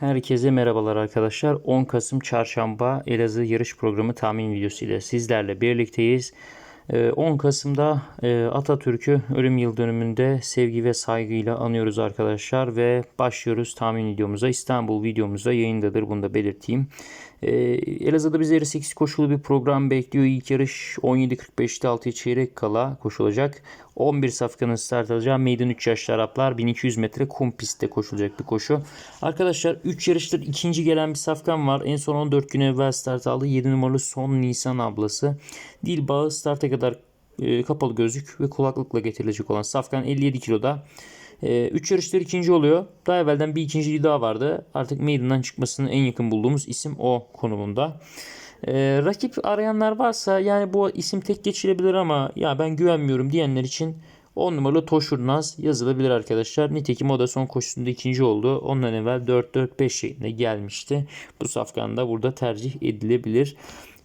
Herkese merhabalar arkadaşlar. 10 Kasım Çarşamba Elazığ yarış programı tahmin videosu ile sizlerle birlikteyiz. Ee, 10 Kasım'da e, Atatürk'ü ölüm yıl dönümünde sevgi ve saygıyla anıyoruz arkadaşlar ve başlıyoruz tahmin videomuza. İstanbul videomuzda yayındadır bunu da belirteyim. Ee, Elazığ'da bizleri 8 koşulu bir program bekliyor. İlk yarış 17.45'te 6 çeyrek kala koşulacak. 11 safkanın start alacağı meydan 3 yaşlı Araplar 1200 metre kum pistte koşulacak bir koşu. Arkadaşlar 3 yarıştır ikinci gelen bir safkan var. En son 14 gün evvel start aldı. 7 numaralı Son Nisan ablası. Dil bağı starta kadar e, kapalı gözlük ve kulaklıkla getirilecek olan safkan 57 kiloda. 3 yarıştır ikinci oluyor. Daha evvelden bir ikinciliği daha vardı. Artık meydandan çıkmasını en yakın bulduğumuz isim o konumunda. Ee, rakip arayanlar varsa yani bu isim tek geçilebilir ama ya ben güvenmiyorum diyenler için 10 numaralı Toşurnaz yazılabilir arkadaşlar. Nitekim o da son koşusunda ikinci oldu. Ondan evvel 4-4-5 şeklinde gelmişti. Bu safkan da burada tercih edilebilir.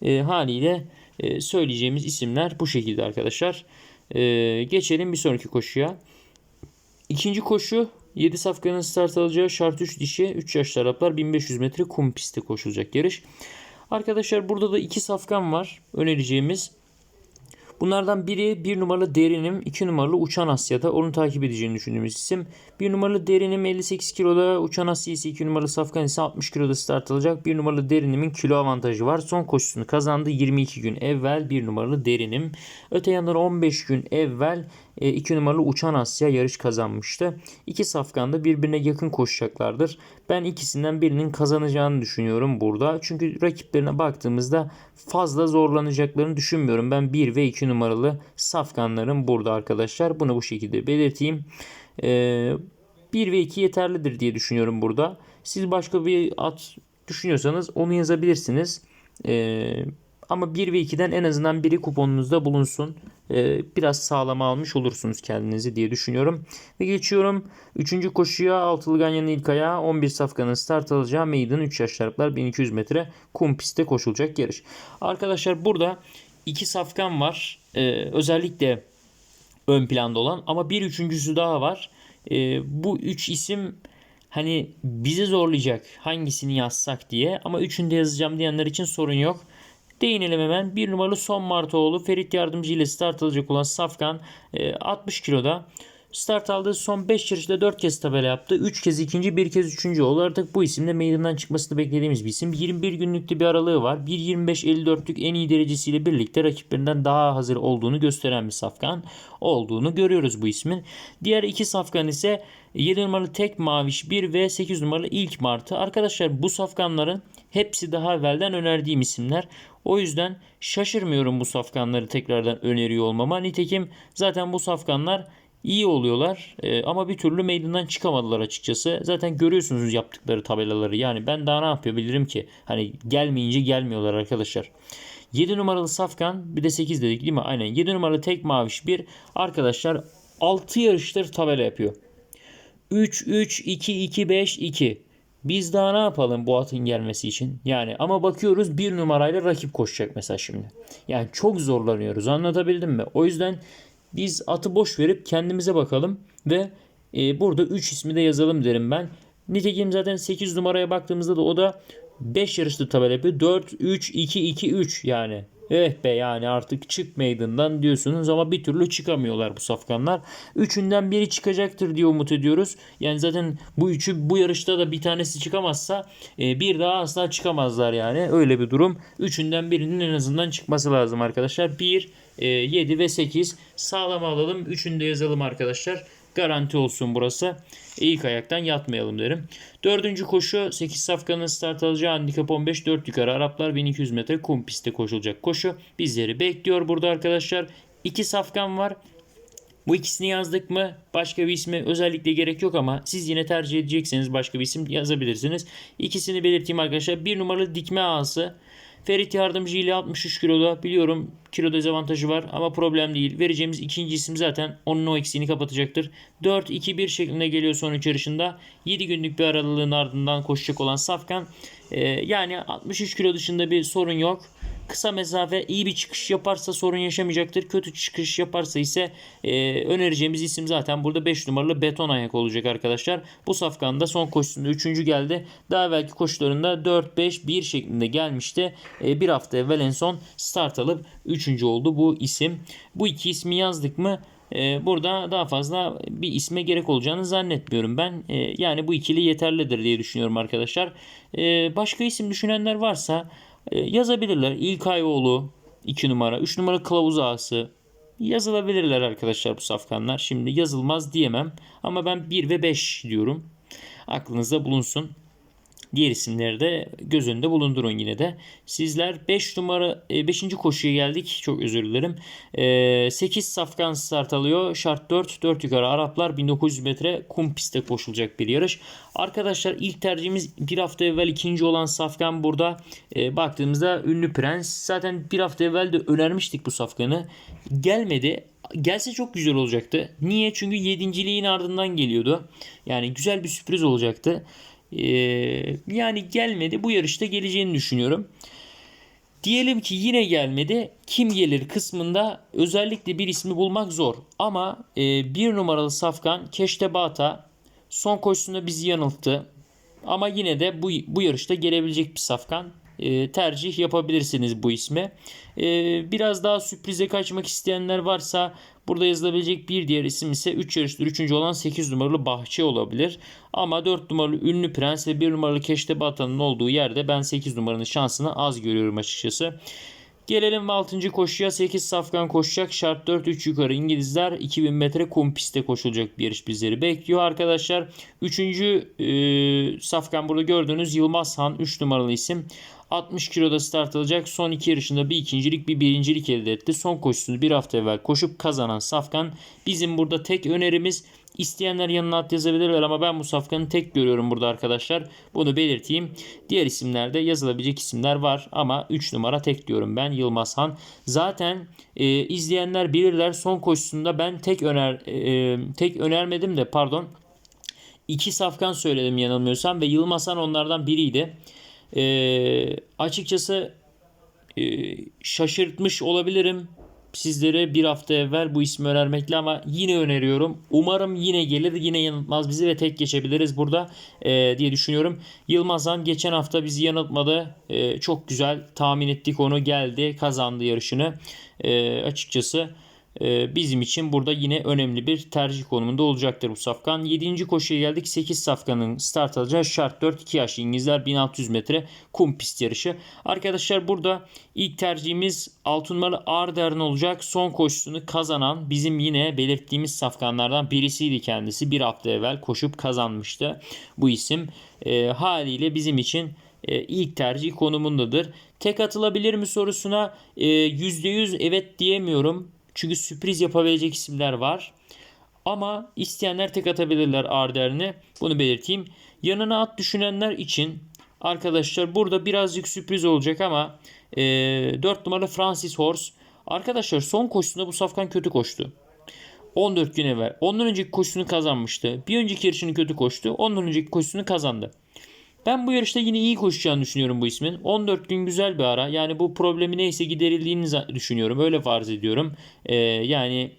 E, haliyle e, söyleyeceğimiz isimler bu şekilde arkadaşlar. E, geçelim bir sonraki koşuya. İkinci koşu 7 safkanın start alacağı şart 3 dişi 3 yaşlı Araplar 1500 metre kum pistte koşulacak yarış. Arkadaşlar burada da 2 safkan var önereceğimiz. Bunlardan biri bir numaralı Derinim, iki numaralı Uçan Asya'da onu takip edeceğini düşündüğümüz isim. Bir numaralı Derinim 58 kiloda, Uçan Asya ise 2 numaralı Safkan ise 60 kiloda start alacak. Bir numaralı Derinim'in kilo avantajı var. Son koşusunu kazandı 22 gün evvel bir numaralı Derinim. Öte yandan 15 gün evvel 2 e, numaralı Uçan Asya yarış kazanmıştı. İki safkan da birbirine yakın koşacaklardır. Ben ikisinden birinin kazanacağını düşünüyorum burada. Çünkü rakiplerine baktığımızda fazla zorlanacaklarını düşünmüyorum. Ben 1 ve 2 numaralı safkanların burada arkadaşlar. Bunu bu şekilde belirteyim. Ee, 1 ve 2 yeterlidir diye düşünüyorum burada. Siz başka bir at düşünüyorsanız onu yazabilirsiniz. Ee, ama 1 ve 2'den en azından biri kuponunuzda bulunsun. Ee, biraz sağlama almış olursunuz kendinizi diye düşünüyorum. Ve geçiyorum 3. koşuya Altılı Ganyan'ın ilk ayağı 11 safkanın start alacağı meydan 3 yaşlarlıklar 1200 metre kum pistte koşulacak yarış. Arkadaşlar burada 2 safkan var. Ee, özellikle ön planda olan ama bir üçüncüsü daha var. Ee, bu üç isim hani bizi zorlayacak hangisini yazsak diye ama üçünü de yazacağım diyenler için sorun yok. Değinelim hemen. Bir numaralı Son Martoğlu Ferit Yardımcı ile start alacak olan Safkan 60 e, kiloda. Start aldığı son 5 yarışta 4 kez tabela yaptı. 3 kez ikinci, 1 kez üçüncü oldu. Artık bu isimde meydandan çıkmasını beklediğimiz bir isim. 21 günlükte bir aralığı var. 1.25-54'lük en iyi derecesiyle birlikte rakiplerinden daha hazır olduğunu gösteren bir safkan olduğunu görüyoruz bu ismin. Diğer iki safkan ise 7 numaralı tek maviş 1 ve 8 numaralı ilk martı. Arkadaşlar bu safkanların hepsi daha evvelden önerdiğim isimler. O yüzden şaşırmıyorum bu safkanları tekrardan öneriyor olmama. Nitekim zaten bu safkanlar iyi oluyorlar e, ama bir türlü meydandan çıkamadılar açıkçası. Zaten görüyorsunuz yaptıkları tabelaları. Yani ben daha ne yapabilirim ki? Hani gelmeyince gelmiyorlar arkadaşlar. 7 numaralı Safkan bir de 8 dedik değil mi? Aynen 7 numaralı tek maviş bir arkadaşlar 6 yarıştır tabela yapıyor. 3 3 2 2 5 2 biz daha ne yapalım bu atın gelmesi için? Yani ama bakıyoruz bir numarayla rakip koşacak mesela şimdi. Yani çok zorlanıyoruz anlatabildim mi? O yüzden biz atı boş verip kendimize bakalım ve e, burada 3 ismi de yazalım derim ben. Nitekim zaten 8 numaraya baktığımızda da o da 5 yarışlı tabela yapıyor. 4, 3, 2, 2, 3 yani. Eh be yani artık çık meydandan diyorsunuz ama bir türlü çıkamıyorlar bu safkanlar. Üçünden biri çıkacaktır diye umut ediyoruz. Yani zaten bu üçü bu yarışta da bir tanesi çıkamazsa e, bir daha asla çıkamazlar yani. Öyle bir durum. Üçünden birinin en azından çıkması lazım arkadaşlar. 1, 7 e, ve 8 sağlam alalım. Üçünü de yazalım arkadaşlar. Garanti olsun burası. İlk ayaktan yatmayalım derim. Dördüncü koşu 8 safkanın start alacağı handikap 15 4 yukarı Araplar 1200 metre kum pistte koşulacak koşu. Bizleri bekliyor burada arkadaşlar. 2 safkan var. Bu ikisini yazdık mı başka bir ismi özellikle gerek yok ama siz yine tercih edecekseniz başka bir isim yazabilirsiniz. İkisini belirteyim arkadaşlar. Bir numaralı dikme ağası Ferit Yardımcı ile 63 kiloda biliyorum kilo dezavantajı var ama problem değil. Vereceğimiz ikinci isim zaten onun o eksiğini kapatacaktır. 4-2-1 şeklinde geliyor son üç yarışında. 7 günlük bir aralığın ardından koşacak olan Safkan. Ee, yani 63 kilo dışında bir sorun yok. Kısa mesafe iyi bir çıkış yaparsa sorun yaşamayacaktır. Kötü çıkış yaparsa ise e, önereceğimiz isim zaten burada 5 numaralı beton ayak olacak arkadaşlar. Bu safkanda son koşusunda 3. geldi. Daha belki koşularında 4-5-1 şeklinde gelmişti. E, bir hafta evvel en son start alıp 3. oldu bu isim. Bu iki ismi yazdık mı? e, burada daha fazla bir isme gerek olacağını zannetmiyorum ben. E, yani bu ikili yeterlidir diye düşünüyorum arkadaşlar. E, başka isim düşünenler varsa yazabilirler. İlkayoğlu 2 numara, 3 numara kılavuz ağası yazılabilirler arkadaşlar bu safkanlar. Şimdi yazılmaz diyemem ama ben 1 ve 5 diyorum. Aklınızda bulunsun. Diğer isimleri de göz önünde bulundurun yine de. Sizler 5 numara 5. koşuya geldik. Çok özür dilerim. 8 safkan start alıyor. Şart 4. 4 yukarı Araplar 1900 metre kum pistte koşulacak bir yarış. Arkadaşlar ilk tercihimiz bir hafta evvel ikinci olan safkan burada. E, baktığımızda ünlü prens. Zaten bir hafta evvel de önermiştik bu safkanı. Gelmedi gelse çok güzel olacaktı. Niye? Çünkü yedinciliğin ardından geliyordu. Yani güzel bir sürpriz olacaktı. Ee, yani gelmedi. Bu yarışta geleceğini düşünüyorum. Diyelim ki yine gelmedi. Kim gelir kısmında özellikle bir ismi bulmak zor. Ama e, bir numaralı Safkan Keştebata son koşusunda bizi yanılttı. Ama yine de bu, bu yarışta gelebilecek bir Safkan. E, tercih yapabilirsiniz bu isme. E, biraz daha sürprize kaçmak isteyenler varsa Burada yazılabilecek bir diğer isim ise 3 yarıştır 3. olan 8 numaralı Bahçe olabilir. Ama 4 numaralı Ünlü Prens ve 1 numaralı Keştepe Atan'ın olduğu yerde ben 8 numaranın şansını az görüyorum açıkçası. Gelelim 6. koşuya 8 safkan koşacak. Şart 4 3 yukarı İngilizler 2000 metre kum pistte koşulacak bir yarış bizleri bekliyor arkadaşlar. 3. E, safkan burada gördüğünüz Yılmaz Han 3 numaralı isim. 60 kiloda start alacak. Son iki yarışında bir ikincilik bir birincilik elde etti. Son koşusunu bir hafta evvel koşup kazanan Safkan. Bizim burada tek önerimiz İsteyenler yanına at yazabilirler ama ben bu safkanı tek görüyorum burada arkadaşlar. Bunu belirteyim. Diğer isimlerde yazılabilecek isimler var ama 3 numara tek diyorum ben Yılmaz Han. Zaten e, izleyenler bilirler son koşusunda ben tek öner e, tek önermedim de pardon. iki safkan söyledim yanılmıyorsam ve Yılmaz Han onlardan biriydi. E, açıkçası e, şaşırtmış olabilirim sizlere bir hafta evvel bu ismi önermekle ama yine öneriyorum. Umarım yine gelir yine yanıltmaz bizi ve tek geçebiliriz burada e, diye düşünüyorum. Yılmazan geçen hafta bizi yanıltmadı. E, çok güzel tahmin ettik onu geldi kazandı yarışını. E, açıkçası bizim için burada yine önemli bir tercih konumunda olacaktır bu safkan. 7. koşuya geldik. 8 safkanın start alacağı şart 4 2 yaşlı İngilizler 1600 metre kum pist yarışı. Arkadaşlar burada ilk tercihimiz 6 numaralı Ardern olacak. Son koşusunu kazanan bizim yine belirttiğimiz safkanlardan birisiydi kendisi. Bir hafta evvel koşup kazanmıştı bu isim. E, haliyle bizim için e, ilk tercih konumundadır. Tek atılabilir mi sorusuna e, %100 evet diyemiyorum. Çünkü sürpriz yapabilecek isimler var. Ama isteyenler tek atabilirler Arder'ini. Bunu belirteyim. Yanına at düşünenler için arkadaşlar burada birazcık sürpriz olacak ama e, 4 numaralı Francis Horse. Arkadaşlar son koşusunda bu safkan kötü koştu. 14 gün evvel. Ondan önceki koşusunu kazanmıştı. Bir önceki yarışını kötü koştu. Ondan önceki koşusunu kazandı. Ben bu yarışta yine iyi koşacağını düşünüyorum bu ismin. 14 gün güzel bir ara. Yani bu problemi neyse giderildiğini düşünüyorum. Öyle farz ediyorum. Ee, yani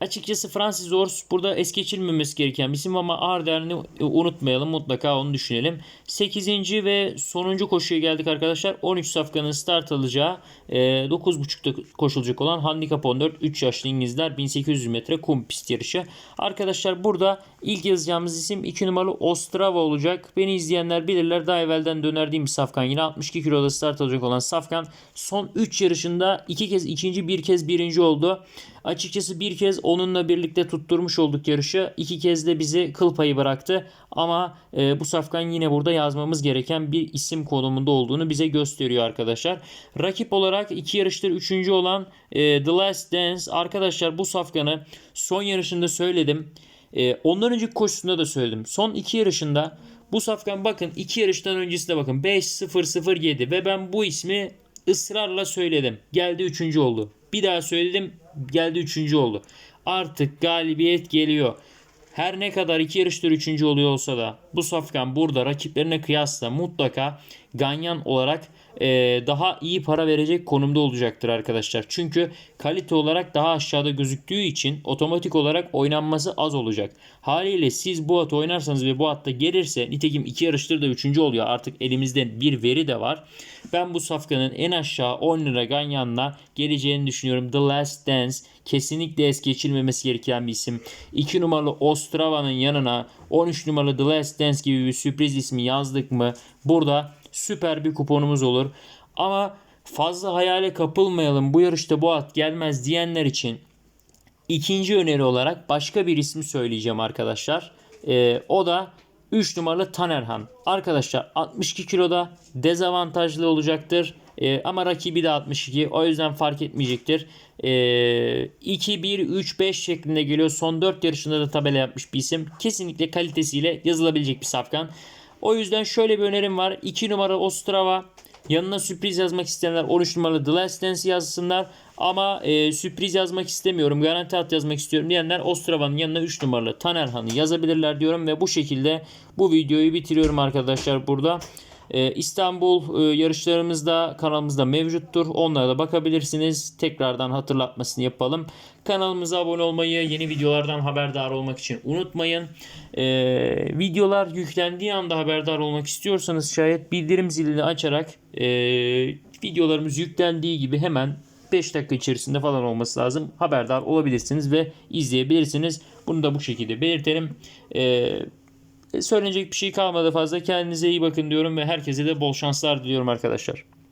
Açıkçası Francis Ors burada es geçilmemesi gereken bir isim ama Arden'i unutmayalım. Mutlaka onu düşünelim. 8. ve sonuncu koşuya geldik arkadaşlar. 13 safkanın start alacağı 9.5'da e, koşulacak olan Handicap 14 3 yaşlı İngilizler 1800 metre kum pist yarışı. Arkadaşlar burada ilk yazacağımız isim 2 numaralı Ostrava olacak. Beni izleyenler bilirler. Daha evvelden dönerdiğim bir safkan. Yine 62 kiloda start alacak olan safkan. Son 3 yarışında 2 kez ikinci bir kez birinci oldu. Açıkçası bir kez onunla birlikte tutturmuş olduk yarışı. İki kez de bizi kıl payı bıraktı. Ama e, bu safkan yine burada yazmamız gereken bir isim konumunda olduğunu bize gösteriyor arkadaşlar. Rakip olarak iki yarıştır üçüncü olan e, The Last Dance. Arkadaşlar bu safkanı son yarışında söyledim. E, ondan önceki koşusunda da söyledim. Son iki yarışında bu safkan bakın iki yarıştan öncesinde bakın 5-0-0-7 ve ben bu ismi ısrarla söyledim. Geldi üçüncü oldu. Bir daha söyledim geldi üçüncü oldu. Artık galibiyet geliyor. Her ne kadar iki yarıştır üçüncü oluyor olsa da bu Safkan burada rakiplerine kıyasla mutlaka Ganyan olarak e, daha iyi para verecek konumda olacaktır arkadaşlar. Çünkü kalite olarak daha aşağıda gözüktüğü için otomatik olarak oynanması az olacak. Haliyle siz bu atı oynarsanız ve bu atta gelirse nitekim iki yarıştır da üçüncü oluyor. Artık elimizde bir veri de var. Ben bu safkanın en aşağı 10 lira Ganyan'la geleceğini düşünüyorum. The Last Dance kesinlikle es geçilmemesi gereken bir isim. 2 numaralı Ostrava'nın yanına 13 numaralı The Last Dance gibi bir sürpriz ismi yazdık mı burada süper bir kuponumuz olur. Ama fazla hayale kapılmayalım bu yarışta bu at gelmez diyenler için ikinci öneri olarak başka bir ismi söyleyeceğim arkadaşlar. Ee, o da 3 numaralı Tanerhan. Arkadaşlar 62 kiloda dezavantajlı olacaktır. Ee, ama rakibi de 62. O yüzden fark etmeyecektir. Ee, 2, 1, 3, 5 şeklinde geliyor. Son 4 yarışında da tabela yapmış bir isim. Kesinlikle kalitesiyle yazılabilecek bir safkan. O yüzden şöyle bir önerim var. 2 numara Ostrava. Yanına sürpriz yazmak isteyenler 13 numaralı The Last Dance yazsınlar. Ama e, sürpriz yazmak istemiyorum, garanti at yazmak istiyorum diyenler Ostrava'nın yanına 3 numaralı Tanerhan'ı yazabilirler diyorum. Ve bu şekilde bu videoyu bitiriyorum arkadaşlar burada. E, İstanbul e, yarışlarımız da kanalımızda mevcuttur. Onlara da bakabilirsiniz. Tekrardan hatırlatmasını yapalım. Kanalımıza abone olmayı, yeni videolardan haberdar olmak için unutmayın. E, videolar yüklendiği anda haberdar olmak istiyorsanız şayet bildirim zilini açarak e, videolarımız yüklendiği gibi hemen 5 dakika içerisinde falan olması lazım. Haberdar olabilirsiniz ve izleyebilirsiniz. Bunu da bu şekilde belirtelim. Ee, söylenecek bir şey kalmadı fazla. Kendinize iyi bakın diyorum ve herkese de bol şanslar diliyorum arkadaşlar.